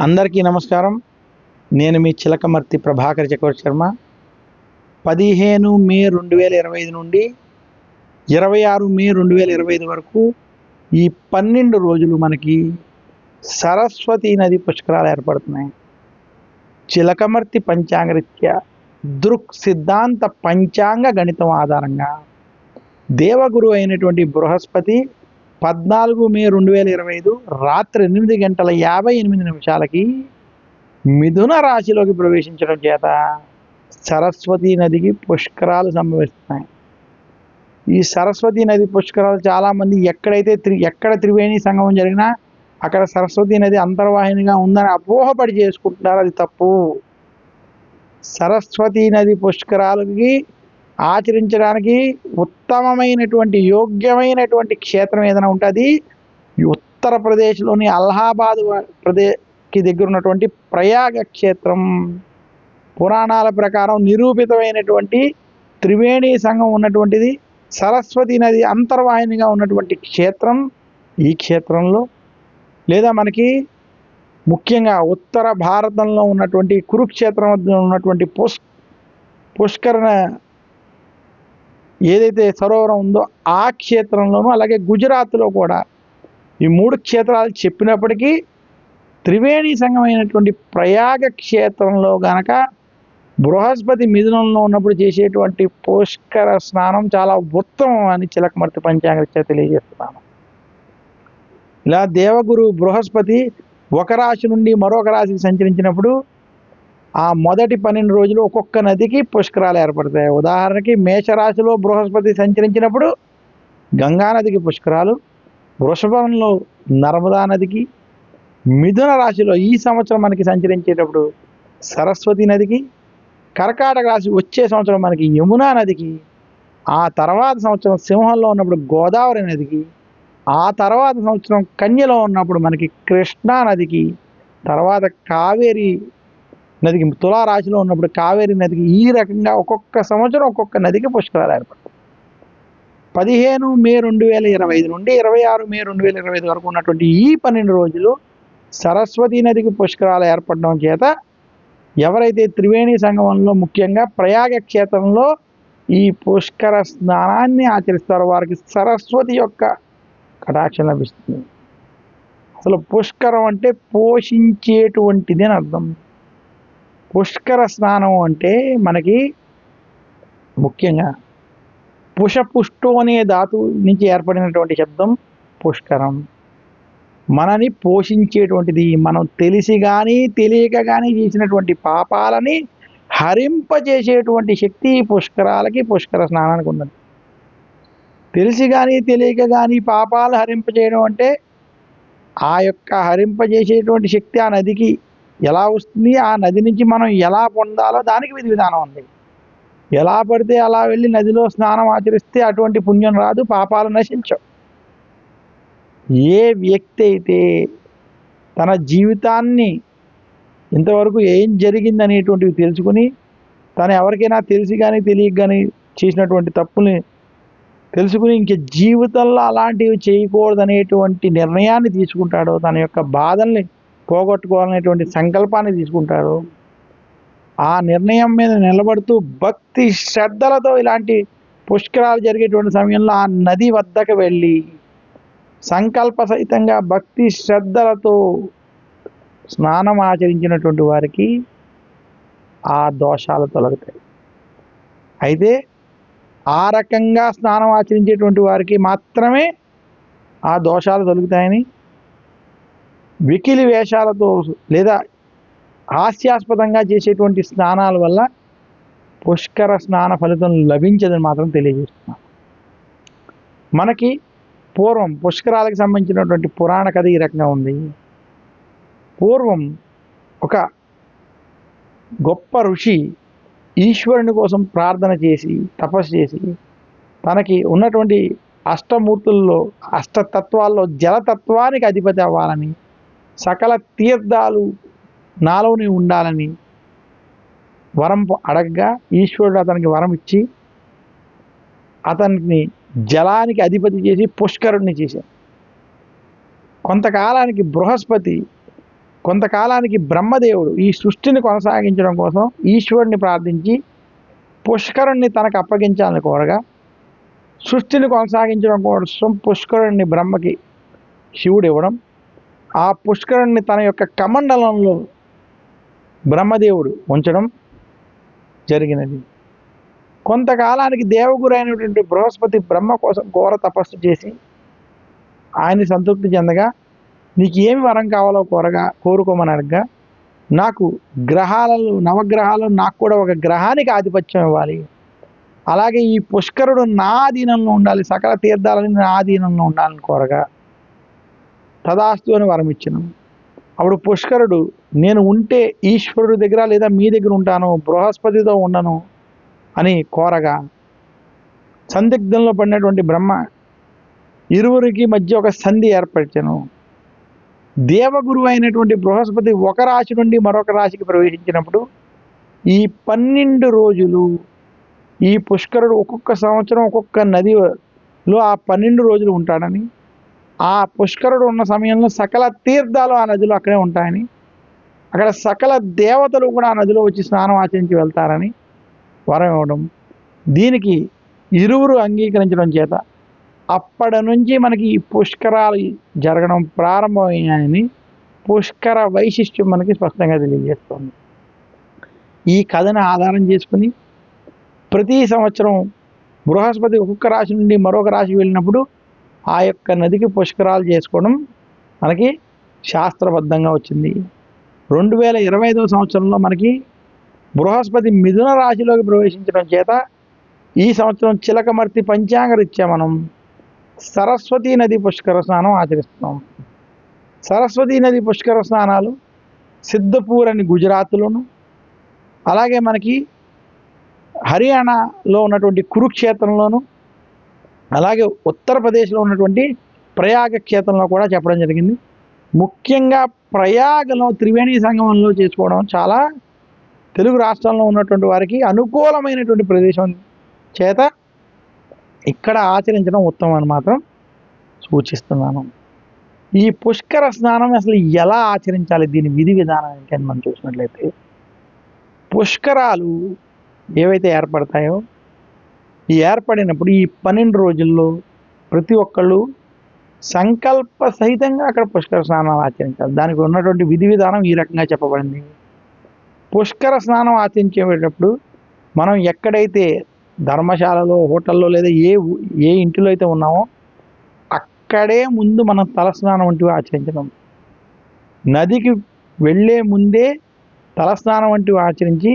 అందరికీ నమస్కారం. నేను మీ చిలకమర్తి ప్రభాకర్ చక్రవర్తి శర్మ. పదిహేను మే రెండు వేల ఇరవై ఐదు నుండి ఇరవై ఆరు మే రెండు వేల ఇరవై ఐదు వరకు ఈ పన్నెండు రోజులు మనకి సరస్వతి నది పుష్కరాలు ఏర్పడుతున్నాయి. చిలకమర్తి పంచాంగరీత్యా దృక్ సిద్ధాంత పంచాంగ గణితం ఆధారంగా దేవగురు అయినటువంటి బృహస్పతి పద్నాలుగు మే రెండు వేల ఇరవై ఐదు రాత్రి ఎనిమిది గంటల యాభై ఎనిమిది నిమిషాలకి మిథున రాశిలోకి ప్రవేశించడం చేత సరస్వతీ నదికి పుష్కరాలు సంభవిస్తున్నాయి. ఈ సరస్వతీ నది పుష్కరాలు చాలామంది ఎక్కడైతే త్రి ఎక్కడ త్రివేణి సంగమం జరిగినా అక్కడ సరస్వతీ నది అంతర్వాహినిగా ఉందని అపోహపడి చేసుకుంటున్నారు. అది తప్పు. సరస్వతీ నది పుష్కరాలకి ఆచరించడానికి ఉత్తమమైనటువంటి యోగ్యమైనటువంటి క్షేత్రం ఏదైనా ఉంటుంది ఉత్తరప్రదేశ్లోని అలహాబాద్ ప్రదేశ్కి దగ్గర ఉన్నటువంటి ప్రయాగ క్షేత్రం. పురాణాల ప్రకారం నిరూపితమైనటువంటి త్రివేణి సంఘం ఉన్నటువంటిది సరస్వతి నది అంతర్వాహినిగా ఉన్నటువంటి క్షేత్రం ఈ క్షేత్రంలో. లేదా మనకి ముఖ్యంగా ఉత్తర భారతంలో ఉన్నటువంటి కురుక్షేత్రం ఉన్నటువంటి పుష్ పుష్కరణ ఏదైతే సరోవరం ఉందో ఆ క్షేత్రంలోనూ అలాగే గుజరాత్లో కూడా ఈ మూడు క్షేత్రాలు చెప్పినప్పటికీ త్రివేణి సంఘమైనటువంటి ప్రయాగ క్షేత్రంలో గనక బృహస్పతి మిథునంలో ఉన్నప్పుడు చేసేటువంటి పుష్కర స్నానం చాలా ఉత్తమం అని చిలకమర్తి పంచాంగరీత్యా తెలియజేస్తున్నాను. ఇలా దేవగురు బృహస్పతి ఒక రాశి నుండి మరొక రాశికి సంచరించినప్పుడు ఆ మొదటి పన్నెండు రోజులు ఒక్కొక్క నదికి పుష్కరాలు ఏర్పడతాయి. ఉదాహరణకి మేషరాశిలో బృహస్పతి సంచరించినప్పుడు గంగా నదికి పుష్కరాలు వృషభంలో నర్మదా నదికి మిథున రాశిలో ఈ సంవత్సరం మనకి సంచరించేటప్పుడు సరస్వతి నదికి కర్కాటక రాశి వచ్చే సంవత్సరం మనకి యమునా నదికి ఆ తర్వాత సంవత్సరం సింహంలో ఉన్నప్పుడు గోదావరి నదికి ఆ తర్వాత సంవత్సరం కన్యలో ఉన్నప్పుడు మనకి కృష్ణా నదికి తర్వాత కావేరి నదికి తులారాశిలో ఉన్నప్పుడు కావేరి నదికి ఈ రకంగా ఒక్కొక్క సంవత్సరం ఒక్కొక్క నదికి పుష్కరాలు ఏర్పడతాయి. పదిహేను మే రెండు వేల ఇరవై ఐదు నుండి ఇరవై ఆరు మే రెండు వేల ఇరవై ఐదు వరకు ఉన్నటువంటి ఈ పన్నెండు రోజులు సరస్వతి నదికి పుష్కరాలు ఏర్పడడం చేత ఎవరైతే త్రివేణి సంగమంలో ముఖ్యంగా ప్రయాగ క్షేత్రంలో ఈ పుష్కర స్నానాన్ని ఆచరిస్తారో వారికి సరస్వతి యొక్క కటాక్షం లభిస్తుంది. అసలు పుష్కరం అంటే పోషించేటువంటిది అని అర్థం. పుష్కర స్నానం అంటే మనకి ముఖ్యంగా పుషపుష్టు అనే ధాతు నుంచి ఏర్పడినటువంటి శబ్దం పుష్కరం. మనని పోషించేటువంటిది మనం తెలిసి కానీ తెలియక కానీ చేసినటువంటి పాపాలని హరింపజేసేటువంటి శక్తి పుష్కరాలకి పుష్కర స్నానానికి ఉన్నది. తెలిసి కానీ తెలియక కానీ పాపాలు హరింపజేయడం అంటే ఆ యొక్క హరింపజేసేటువంటి శక్తి ఆ నదికి ఎలా వస్తుంది ఆ నది నుంచి మనం ఎలా పొందాలో దానికి విధి విధానం ఉంది. ఎలా పడితే అలా వెళ్ళి నదిలో స్నానం ఆచరిస్తే అటువంటి పుణ్యం రాదు పాపాలు నశించవు. ఏ వ్యక్తి అయితే తన జీవితాన్ని ఇంతవరకు ఏం జరిగింది అనేటువంటివి తెలుసుకుని తను ఎవరికైనా తెలిసి కానీ తెలియక కానీ చేసినటువంటి తప్పుల్ని తెలుసుకుని ఇంక జీవితంలో అలాంటివి చేయకూడదనేటువంటి నిర్ణయాన్ని తీసుకుంటాడో తన యొక్క బాధల్ని పోగొట్టుకోవాలనేటువంటి సంకల్పాన్ని తీసుకుంటారు. ఆ నిర్ణయం మీద నిలబడుతూ భక్తి శ్రద్ధలతో ఇలాంటి పుష్కరాలు జరిగేటువంటి సమయంలో ఆ నది వద్దకు వెళ్ళి సంకల్ప సహితంగా భక్తి శ్రద్ధలతో స్నానం ఆచరించినటువంటి వారికి ఆ దోషాలు తొలగుతాయి. అయితే ఆ రకంగా స్నానం ఆచరించేటువంటి వారికి మాత్రమే ఆ దోషాలు తొలుగుతాయని వికిలి వేషాలతో లేదా హాస్యాస్పదంగా చేసేటువంటి స్నానాల వల్ల పుష్కర స్నాన ఫలితం లభించదని మాత్రం తెలియజేస్తున్నాను మనకి పూర్వం పుష్కరాలకు సంబంధించినటువంటి పురాణ కథ ఈ రకంగా ఉంది. పూర్వం ఒక గొప్ప ఋషి ఈశ్వరుని కోసం ప్రార్థన చేసి తపస్సు చేసి తనకి ఉన్నటువంటి అష్టమూర్తుల్లో అష్టతత్వాల్లో జలతత్వానికి అధిపతి అవ్వాలని సకల తీర్థాలు నాలోని ఉండాలని వరం అడగగా ఈశ్వరుడు అతనికి వరం ఇచ్చి అతన్ని జలానికి అధిపతి చేసి పుష్కరుణ్ణి చేశారు కొంతకాలానికి బృహస్పతి కొంతకాలానికి బ్రహ్మదేవుడు ఈ సృష్టిని కొనసాగించడం కోసం ఈశ్వరుని ప్రార్థించి పుష్కరుణ్ణి తనకు అప్పగించాలని కోరగా సృష్టిని కొనసాగించడం కోసం పుష్కరుణ్ణి బ్రహ్మకి శివుడు ఇవ్వడం ఆ పుష్కరుణ్ణి తన యొక్క కమండలంలో బ్రహ్మదేవుడు ఉంచడం జరిగినది. కొంతకాలానికి దేవగురైనటువంటి బృహస్పతి బ్రహ్మ కోసం ఘోర తపస్సు చేసి ఆయన్ని సంతృప్తి చెందగా నీకు ఏమి వరం కావాలో కోరగా కోరుకోమని అడగగా నాకు గ్రహాలలో నవగ్రహాలు నాకు కూడా ఒక గ్రహానికి ఆధిపత్యం ఇవ్వాలి. అలాగే ఈ పుష్కరుడు నా అధీనంలో ఉండాలి సకల తీర్థాలని నా అధీనంలో ఉండాలని కోరగా తదాస్తు అని వరం ఇచ్చిన. అప్పుడు పుష్కరుడు నేను ఉంటే ఈశ్వరుడి దగ్గర లేదా మీ దగ్గర ఉంటాను బృహస్పతితో ఉండను అని కోరగా సందిగ్ధంలో పడినటువంటి బ్రహ్మ ఇరువురికి మధ్య ఒక సంధి ఏర్పరిచాను. దేవగురువు అయినటువంటి బృహస్పతి ఒక రాశి నుండి మరొక రాశికి ప్రవేశించినప్పుడు ఈ పన్నెండు రోజులు ఈ పుష్కరుడు ఒక్కొక్క సంవత్సరం ఒక్కొక్క నదిలో ఆ పన్నెండు రోజులు ఉంటాడని ఆ పుష్కరుడు ఉన్న సమయంలో సకల తీర్థాలు ఆ నదిలో అక్కడే ఉంటాయని అక్కడ సకల దేవతలు కూడా ఆ నదిలో వచ్చి స్నానం ఆచరించి వెళ్తారని వరం ఇవ్వడం. దీనికి ఇరువురు అంగీకరించడం చేత అప్పటి నుంచి మనకి ఈ పుష్కరాలు జరగడం ప్రారంభమయ్యాయని పుష్కర వైశిష్ట్యం మనకి స్పష్టంగా తెలియజేస్తుంది. ఈ కథను ఆధారం చేసుకుని ప్రతి సంవత్సరం బృహస్పతి ఒక్కొక్క రాశి నుండి మరొక రాశి వెళ్ళినప్పుడు ఆ యొక్క నదికి పుష్కరాలు చేసుకోవడం మనకి శాస్త్రబద్ధంగా వచ్చింది. రెండు వేల ఇరవై ఐదవ సంవత్సరంలో మనకి బృహస్పతి మిథున రాశిలోకి ప్రవేశించడం చేత ఈ సంవత్సరం చిలకమర్తి పంచాంగరీత్యా మనం సరస్వతీ నది పుష్కర స్నానం ఆచరిస్తున్నాం. సరస్వతీ నది పుష్కర స్నానాలు సిద్ధపూర్ అని గుజరాత్లోను అలాగే మనకి హర్యానాలో ఉన్నటువంటి కురుక్షేత్రంలోను అలాగే ఉత్తరప్రదేశ్లో ఉన్నటువంటి ప్రయాగ క్షేత్రంలో కూడా చెప్పడం జరిగింది. ముఖ్యంగా ప్రయాగలో త్రివేణి సంగమంలో చేసుకోవడం చాలా తెలుగు రాష్ట్రాల్లో ఉన్నటువంటి వారికి అనుకూలమైనటువంటి ప్రదేశం చేత ఇక్కడ ఆచరించడం ఉత్తమం అని మాత్రం సూచిస్తున్నాను. ఈ పుష్కర స్నానం అసలు ఎలా ఆచరించాలి? దీని విధి విధానం ఏంటి అని మనం చూసినట్లయితే పుష్కరాలు ఏవైతే ఏర్పడతాయో ఈ ఏర్పడినప్పుడు ఈ పన్నెండు రోజుల్లో ప్రతి ఒక్కళ్ళు సంకల్ప సహితంగా అక్కడ పుష్కర స్నానం ఆచరించాలి. దానికి ఉన్నటువంటి విధి విధానం ఈ రకంగా చెప్పబడింది. పుష్కర స్నానం ఆచరించేటప్పుడు మనం ఎక్కడైతే ధర్మశాలలో హోటల్లో లేదా ఏ ఏ ఇంటిలో అయితే ఉన్నామో అక్కడే ముందు మనం తలస్నానం వంటివి ఆచరించడం. నదికి వెళ్ళే ముందే తలస్నానం వంటివి ఆచరించి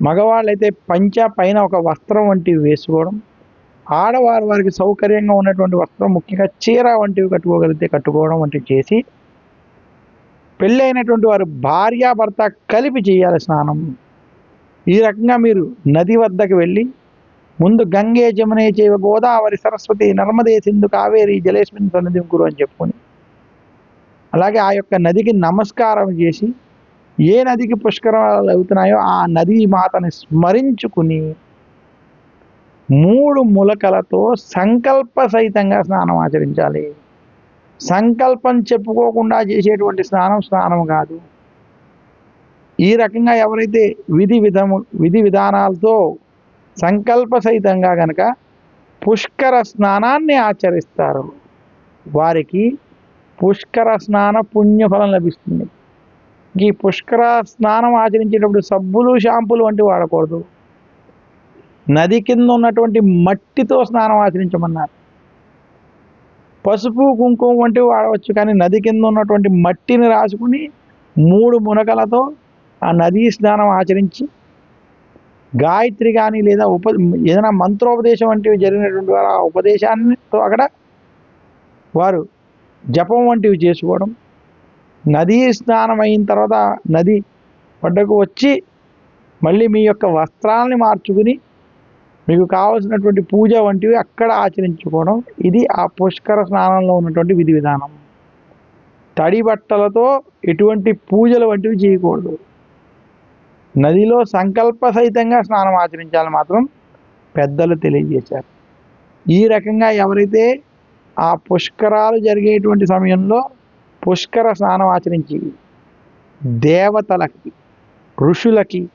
మగవాళ్ళైతే పంచ పైన ఒక వస్త్రం వంటివి వేసుకోవడం ఆడవారు వారికి సౌకర్యంగా ఉన్నటువంటి వస్త్రం ముఖ్యంగా చీర వంటివి కట్టుకోగలిగితే కట్టుకోవడం వంటివి చేసి పెళ్ళైనటువంటి వారు భార్యాభర్త కలిపి చేయాలి స్నానం. ఈ రకంగా మీరు నది వద్దకు వెళ్ళి ముందు గంగే జమునే చేవ గోదావరి సరస్వతి నర్మదే సింధు కావేరి జలేస్మిన్ సన్నిధి గురు అని చెప్పుకొని అలాగే ఆ యొక్క నదికి నమస్కారం చేసి ఏ నదికి పుష్కరాలు అవుతున్నాయో ఆ నదీ మాతని స్మరించుకుని మూడు ములకలతో సంకల్ప సహితంగా స్నానం ఆచరించాలి. సంకల్పం చెప్పుకోకుండా చేసేటువంటి స్నానం స్నానం కాదు. ఈ రకంగా ఎవరైతే విధి విధము విధి విధానాలతో సంకల్ప సహితంగా గనక పుష్కర స్నానాన్ని ఆచరిస్తారు వారికి పుష్కర స్నాన పుణ్యఫలం లభిస్తుంది. ఈ పుష్కర స్నానం ఆచరించేటప్పుడు సబ్బులు షాంపులు వంటివి వాడకూడదు. నది కింద ఉన్నటువంటి మట్టితో స్నానం ఆచరించమన్నారు. పసుపు కుంకుమ వంటివి వాడవచ్చు కానీ నది కింద ఉన్నటువంటి మట్టిని రాసుకుని మూడు మునకలతో ఆ నదీ స్నానం ఆచరించి గాయత్రి కానీ లేదా ఉప ఏదైనా మంత్రోపదేశం వంటివి జరిగినటువంటి వారు ఆ ఉపదేశాన్ని అక్కడ వారు జపం వంటివి చేసుకోవడం నదీ స్నానం అయిన తర్వాత నది పడ్డకు వచ్చి మళ్ళీ మీ యొక్క వస్త్రాలని మార్చుకుని మీకు కావలసినటువంటి పూజ వంటివి అక్కడ ఆచరించుకోవడం. ఇది ఆ పుష్కర స్నానంలో ఉన్నటువంటి విధి విధానం. తడి బట్టలతో ఎటువంటి పూజలు వంటివి చేయకూడదు. నదిలో సంకల్ప సహితంగా స్నానం ఆచరించాలని మాత్రం పెద్దలు తెలియజేశారు. ఈ రకంగా ఎవరైతే ఆ పుష్కరాలు జరిగేటువంటి సమయంలో పుష్కర స్నానం ఆచరించి దేవతలకి ఋషులకి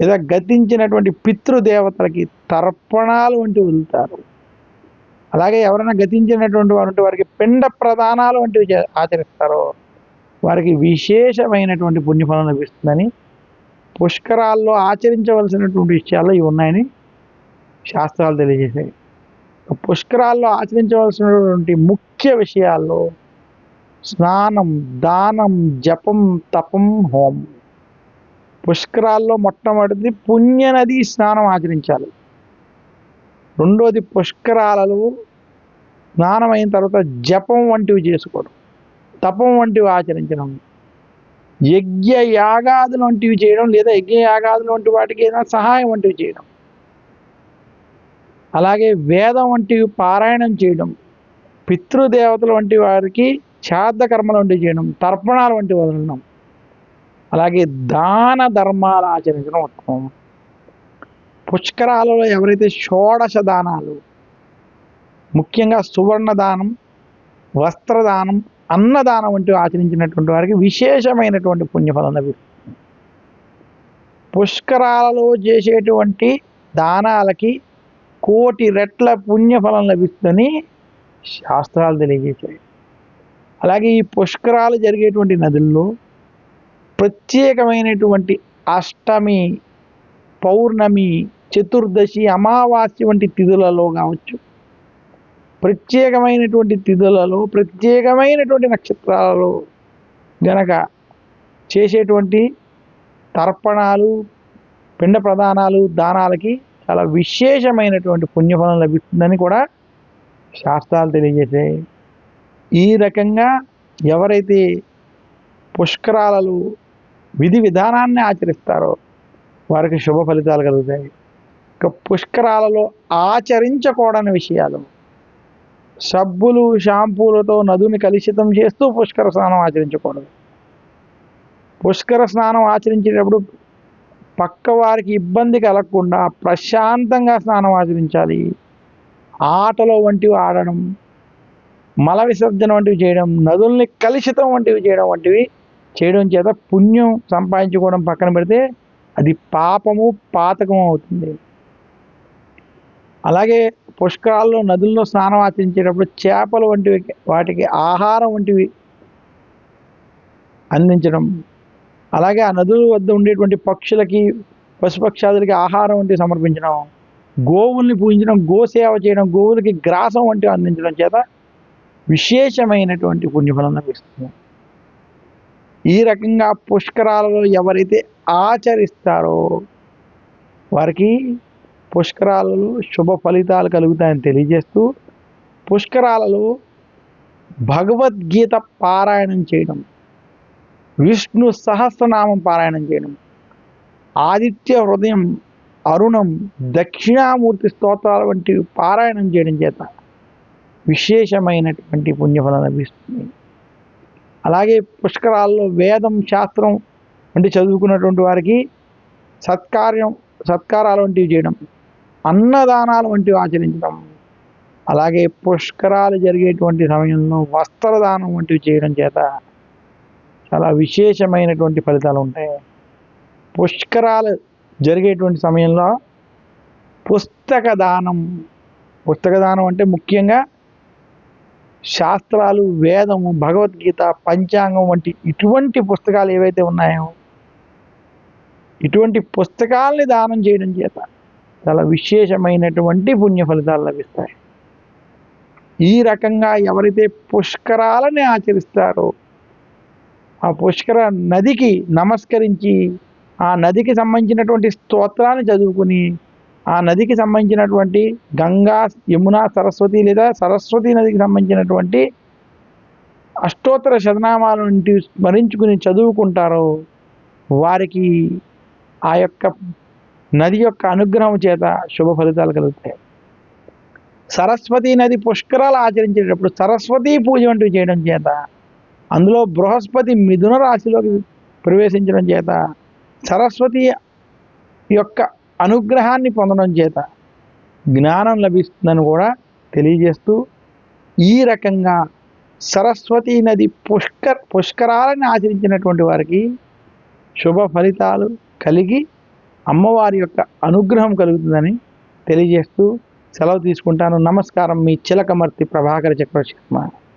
లేదా గతించినటువంటి పితృదేవతలకి తర్పణాలు వంటివి వదులుతారు. అలాగే ఎవరైనా గతించినటువంటి వారు వారికి పిండ ప్రదానాలు వంటివి ఆచరిస్తారో వారికి విశేషమైనటువంటి పుణ్యఫలం లభిస్తుందని పుష్కరాల్లో ఆచరించవలసినటువంటి విషయాల్లో ఇవి ఉన్నాయని శాస్త్రాలు తెలియజేశాయి. పుష్కరాల్లో ఆచరించవలసినటువంటి ముఖ్య విషయాల్లో స్నానం దానం జపం తపం హోమం. పుష్కరాల్లో మొట్టమొదటిది పుణ్యనది స్నానం ఆచరించాలి. రెండోది పుష్కరాలలో స్నానం అయిన తర్వాత జపం వంటివి చేసుకోవడం. తపం వంటివి ఆచరించడం. యజ్ఞ యాగాదులు వంటివి చేయడం లేదా యజ్ఞ యాగాదులు వంటి వాటికి ఏదైనా సహాయం వంటివి చేయడం. అలాగే వేదం వంటివి పారాయణం చేయడం. పితృదేవతల వంటి వారికి శ్రాద్ధ కర్మలు వంటివి చేయడం తర్పణాలు వంటివి వదలడం అలాగే దాన ధర్మాలు ఆచరించడం ఉత్తమం. పుష్కరాలలో ఎవరైతే షోడశ దానాలు ముఖ్యంగా సువర్ణ దానం వస్త్రదానం అన్నదానం వంటివి ఆచరించినటువంటి వారికి విశేషమైనటువంటి పుణ్యఫలం లభిస్తుంది. పుష్కరాలలో చేసేటువంటి దానాలకి కోటి రెట్ల పుణ్యఫలం లభిస్తుందని శాస్త్రాలు తెలియజేశాయి. అలాగే ఈ పుష్కరాలు జరిగేటువంటి నదుల్లో ప్రత్యేకమైనటువంటి అష్టమి పౌర్ణమి చతుర్దశి అమావాస్య వంటి తిథులలో కావచ్చు. ప్రత్యేకమైనటువంటి తిథులలో ప్రత్యేకమైనటువంటి నక్షత్రాలలో గనక చేసేటువంటి తర్పణాలు పిండ ప్రదానాలు దానాలకి చాలా విశేషమైనటువంటి పుణ్యఫలం లభిస్తుందని కూడా శాస్త్రాలు తెలియజేసాయి ఈ రకంగా ఎవరైతే పుష్కరాలలో విధి విధానాన్ని ఆచరిస్తారో వారికి శుభ ఫలితాలు కలుగుతాయి. ఇక పుష్కరాలలో ఆచరించకూడని విషయాలు. సబ్బులు షాంపూలతో నదుని కలుషితం చేస్తూ పుష్కర స్నానం ఆచరించకూడదు. పుష్కర స్నానం ఆచరించేటప్పుడు పక్క వారికి ఇబ్బంది కలగకుండా ప్రశాంతంగా స్నానం ఆచరించాలి. ఆటలో వంటివి ఆడడం మల విసర్జన వంటివి చేయడం నదుల్ని కలుషితం వంటివి చేయడం వంటివి చేయడం చేత పుణ్యం సంపాదించుకోవడం పక్కన పెడితే అది పాపము పాతకం అవుతుంది. అలాగే పుష్కరాల్లో నదుల్లో స్నానం ఆచరించేటప్పుడు చేపలు వంటివి వాటికి ఆహారం వంటివి అందించడం. అలాగే ఆ నదుల వద్ద ఉండేటువంటి పక్షులకి పశుపక్షాదులకి ఆహారం వంటివి సమర్పించడం. గోవుల్ని పూజించడం గోసేవ చేయడం గోవులకి గ్రాసం వంటివి అందించడం చేత విశేషమైనటువంటి పుణ్యఫలం లభిస్తుంది. ఈ రకంగా పుష్కరాలలో ఎవరైతే ఆచరిస్తారో వారికి పుష్కరాలలో శుభ ఫలితాలు కలుగుతాయని తెలియజేస్తూ పుష్కరాలలో భగవద్గీత పారాయణం చేయడం విష్ణు సహస్రనామం పారాయణం చేయడం ఆదిత్య హృదయం అరుణం దక్షిణామూర్తి స్తోత్రాల వంటివి పారాయణం చేయడం చేత విశేషమైనటువంటి పుణ్యఫలం లభిస్తుంది. అలాగే పుష్కరాల్లో వేదం శాస్త్రం వంటి చదువుకున్నటువంటి వారికి సత్కార్యం సత్కారాలు వంటివి చేయడం అన్నదానాలు వంటివి ఆచరించడం అలాగే పుష్కరాలు జరిగేటువంటి సమయంలో వస్త్రదానం వంటివి చేయడం చేత చాలా విశేషమైనటువంటి ఫలితాలు ఉంటాయి. పుష్కరాలు జరిగేటువంటి సమయంలో పుస్తక దానం పుస్తక దానం అంటే ముఖ్యంగా శాస్త్రాలు వేదము భగవద్గీత పంచాంగం వంటి ఇటువంటి పుస్తకాలు ఏవైతే ఉన్నాయో ఇటువంటి పుస్తకాల్ని దానం చేయడం చేత చాలా విశేషమైనటువంటి పుణ్య ఫలితాలు లభిస్తాయి. ఈ రకంగా ఎవరైతే పుష్కరాలని ఆచరిస్తారో ఆ పుష్కర నదికి నమస్కరించి ఆ నదికి సంబంధించినటువంటి స్తోత్రాన్ని చదువుకుని ఆ నదికి సంబంధించినటువంటి గంగా యమున సరస్వతి లేదా సరస్వతి నదికి సంబంధించినటువంటి అష్టోత్తర శతనామాల నుండి స్మరించుకుని చదువుకుంటారో వారికి ఆ యొక్క నది యొక్క అనుగ్రహం చేత శుభ ఫలితాలు కలుగుతాయి. సరస్వతి నది పుష్కరాలు ఆచరించేటప్పుడు సరస్వతి పూజ వంటివి చేయడం చేత అందులో బృహస్పతి మిథున రాశిలోకి ప్రవేశించడం చేత సరస్వతి యొక్క అనుగ్రహాన్ని పొందడం చేత జ్ఞానం లభిస్తుందని కూడా తెలియజేస్తూ ఈ రకంగా సరస్వతీ నది పుష్కర్ పుష్కరాలని ఆచరించినటువంటి వారికి శుభ ఫలితాలు కలిగి అమ్మవారి యొక్క అనుగ్రహం కలుగుతుందని తెలియజేస్తూ సెలవు తీసుకుంటాను. నమస్కారం. మీ చిలకమర్తి ప్రభాకర చక్రవర్తి శర్మ.